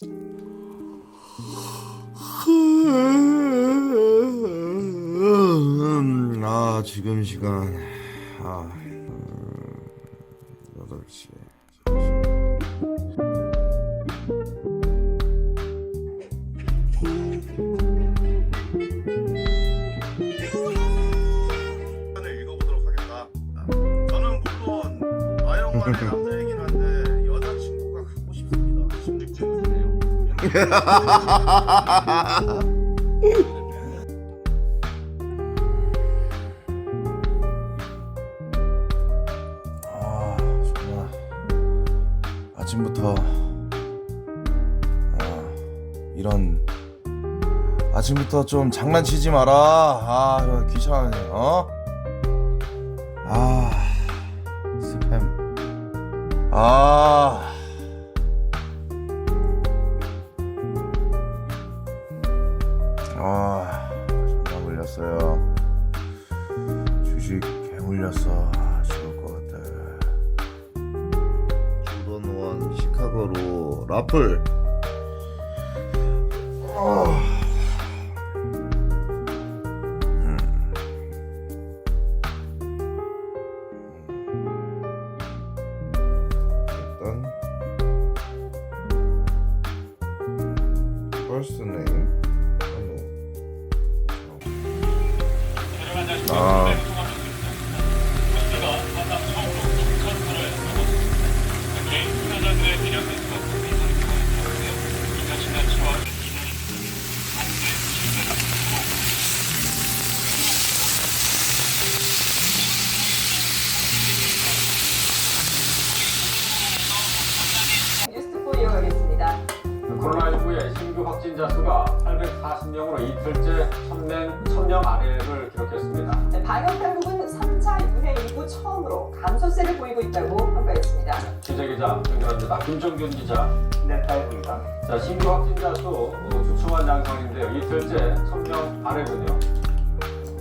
음, 아 지금 시간 아 여덟 시. 저는 물론 아영만의 아 정말. 아침부터 아, 이런 아침부터 좀 장난치지 마라. 아 귀찮네 어? 아 스팸 아 아, 존나 물렸어요. 주식 개 물렸어. 죽을 것 같아. 조던 원 시카고로 라플. 아. 확진자 수가 840명으로 이틀째 1000명, 1000명 아래를 기록했습니다. 네, 방역 당국은 3차 유행 이후 처음으로 감소세를 보이고 있다고 평가했습니다. 취재기자 연결합니다. 김정균 기자. 네, 다행입니다. 자, 신규 확진자 수 어, 주춤한 양상인데요. 이틀째 1000명 아래군요.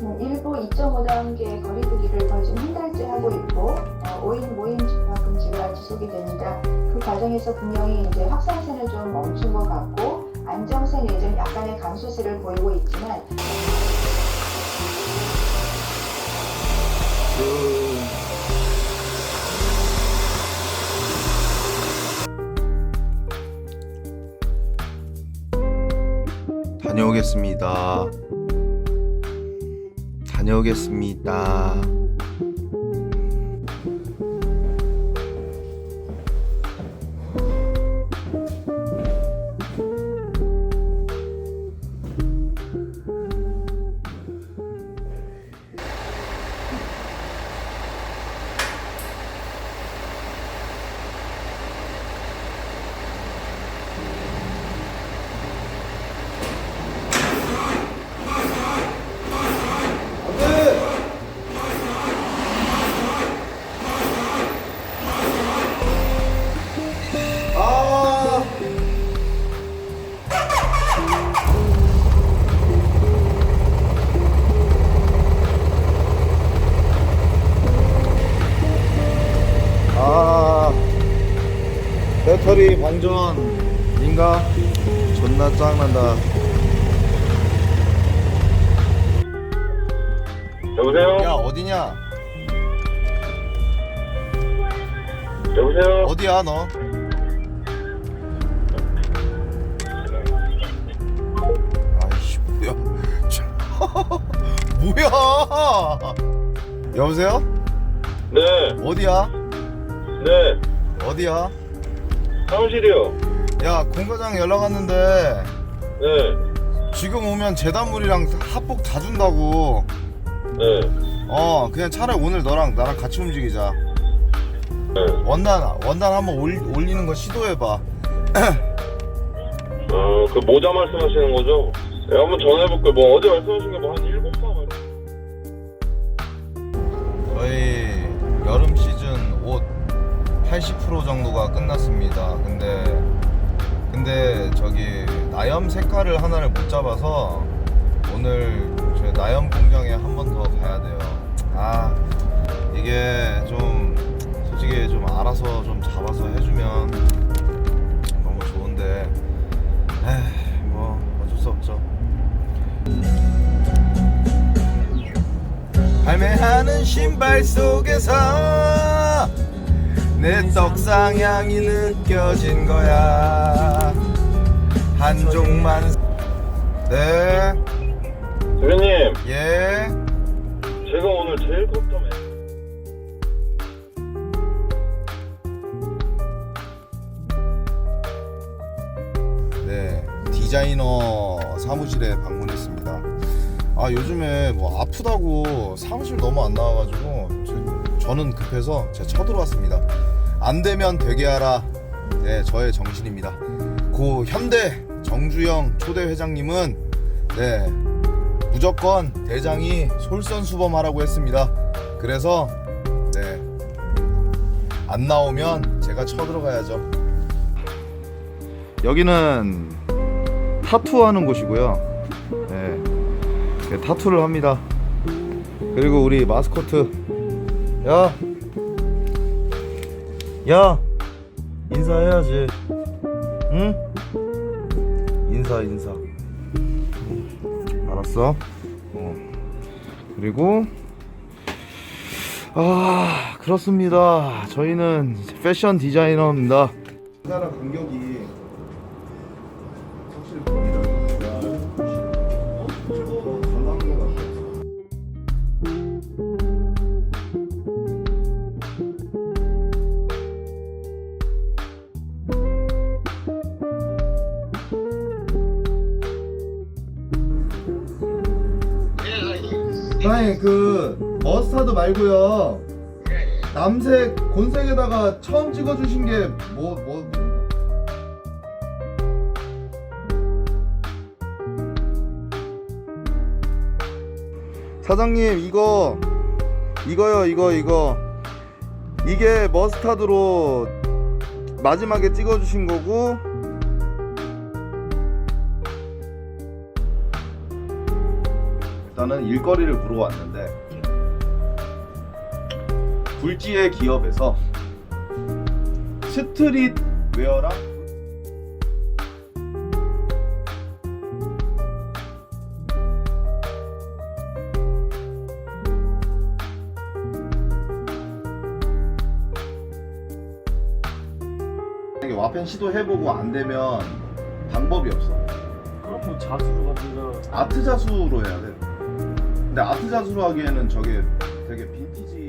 음, 일부 2.5단계 거리두기를 거의 지금 한 달째 하고 있고 어, 5인 모임 집합 금지가 지속이 됩니다. 그 과정에서 분명히 이제 확산세는 좀 멈춘 것 같고 안정세 내지는 약간의 감소세를 보이고 있지만 다녀오겠습니다. 다녀오겠습니다. 배터리 방전인가? 존나 짱난다. 여보세요? 야, 어디냐? 여보세요? 어디야, 너? 아이씨, 뭐야. 참. 뭐야? 여보세요? 네, 어디야? 네. 어디야? 사무실이요. 야, 공과장 연락 왔는데 네, 지금 오면 재단물이랑 합복 다 준다고. 네, 어, 그냥 차라리 오늘 너랑 나랑 같이 움직이자. 네. 원단, 원단 한번 올, 올리는 거 시도해봐. 어, 그 모자 말씀하시는 거죠? 네, 한번 전화해볼게요. 뭐 어제 말씀하신 게 뭐 한 일곱 80% 정도가 끝났습니다. 근데 근데 저기 나염 색깔을 하나를 못 잡아서 오늘 저 나염 공장에 한 번 더 가야 돼요. 아 이게 좀 솔직히 좀 알아서 좀 잡아서 해주면 너무 좋은데 에이, 뭐 어쩔 수 없죠. 발매하는 신발 속에서. 내 떡상 향이 느껴진 거야 한 종만 네 대표님 예. 제가 오늘 제일 걱정해 네, 디자이너 사무실에 방문했습니다. 아 요즘에 뭐 아프다고 사무실 너무 안 나와가지고 저, 는 급해서 제가 쳐들어왔습니다. 안 되면 되게 하라. 네, 저의 정신입니다. 고 현대 정주영 초대 회장님은 네 무조건 대장이 솔선수범하라고 했습니다. 그래서 네. 안 나오면 제가 쳐들어가야죠. 여기는 타투하는 곳이고요. 네, 네, 타투를 합니다. 그리고 우리 마스코트, 야, 야, 인사해야지. 응? 인사, 인사. 알았어. 어. 그리고 아 그렇습니다. 저희는 패션 디자이너입니다. 우리나라 간격이 확실히 사장님 그 머스타드 말고요. 남색 곤색에다가 처음 찍어주신 게 뭐 뭐, 사장님 이거 이거요 이거 이거. 이게 머스타드로 마지막에 찍어주신 거고 일단은 일거리를 보러 왔는데 굴지의 기업에서 스트릿 웨어랑 와펜 시도해보고 안 되면 방법이 없어. 그럼 뭐 자수로 같은 거 아트 자수로 해야 돼. 근데 아트 자수로 하기에는 저게 되게 빈티지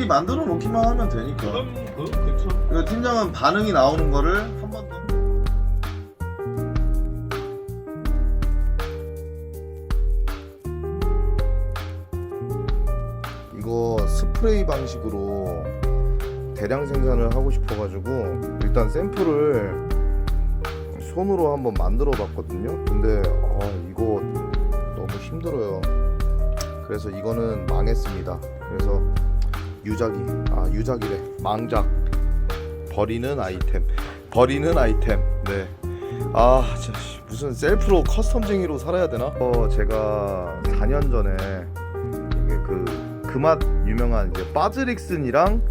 미리 만들어 놓기만 하면 되니까. 그럼 그 그쵸 그리고 팀장은 반응이 나오는 거를 한 번 더. 이거 스프레이 방식으로 대량 생산을 하고 싶어가지고 일단 샘플을 손으로 한번 만들어 봤거든요. 근데 아, 이거 너무 힘들어요. 그래서 이거는 망했습니다. 그래서 유작이 아 유작이래. 망작. 버리는 아이템. 버리는 아이템. 네아 무슨 셀프로 커스텀쟁이로 살아야 되나? 어 제가 4년 전에 이게 그 그맛 유명한 이제 바즈릭슨이랑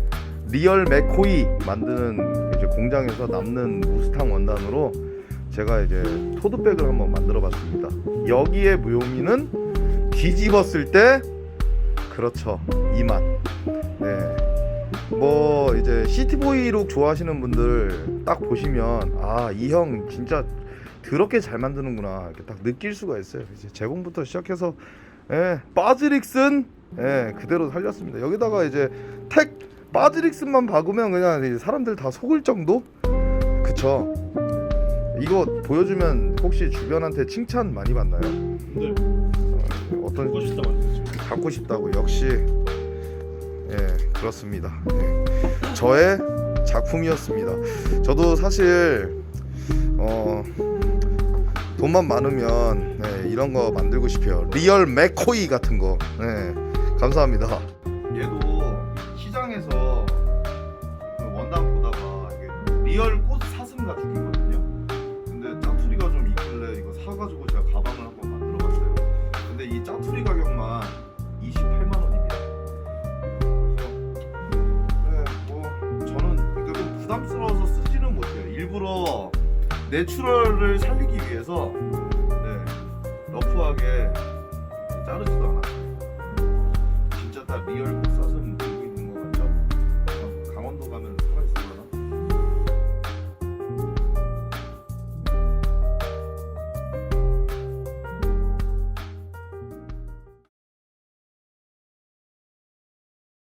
리얼 맥코이 만드는 이제 공장에서 남는 무스탕 원단으로 제가 이제 토드백을 한번 만들어 봤습니다. 여기에 무용이는 뒤집었을 때 그렇죠. 이 맛. 네. 뭐 이제 시티보이룩 좋아하시는 분들 딱 보시면 아 이 형 진짜 더럽게 잘 만드는구나 이렇게 딱 느낄 수가 있어요. 이제 제공부터 시작해서 예, 바즈릭슨 예, 그대로 살렸습니다. 여기다가 이제 택 바즈릭슨만 박으면 그냥 이제 사람들 다 속을 정도? 그쵸? 이거 보여주면 혹시 주변한테 칭찬 많이 받나요? 네 어, 어떤 갖고 싶다고 역시 예 그렇습니다. 예. 저의 작품이었습니다. 저도 사실 어 돈만 많으면 네, 이런 거 만들고 싶어요. 리얼 맥코이 같은 거. 네, 감사합니다. 얘도 시장에서 그 원단 보다가 이게 내추럴을 살리기 위해서 네, 러프하게 자르지도 않았어요. 진짜 다 리얼 사슴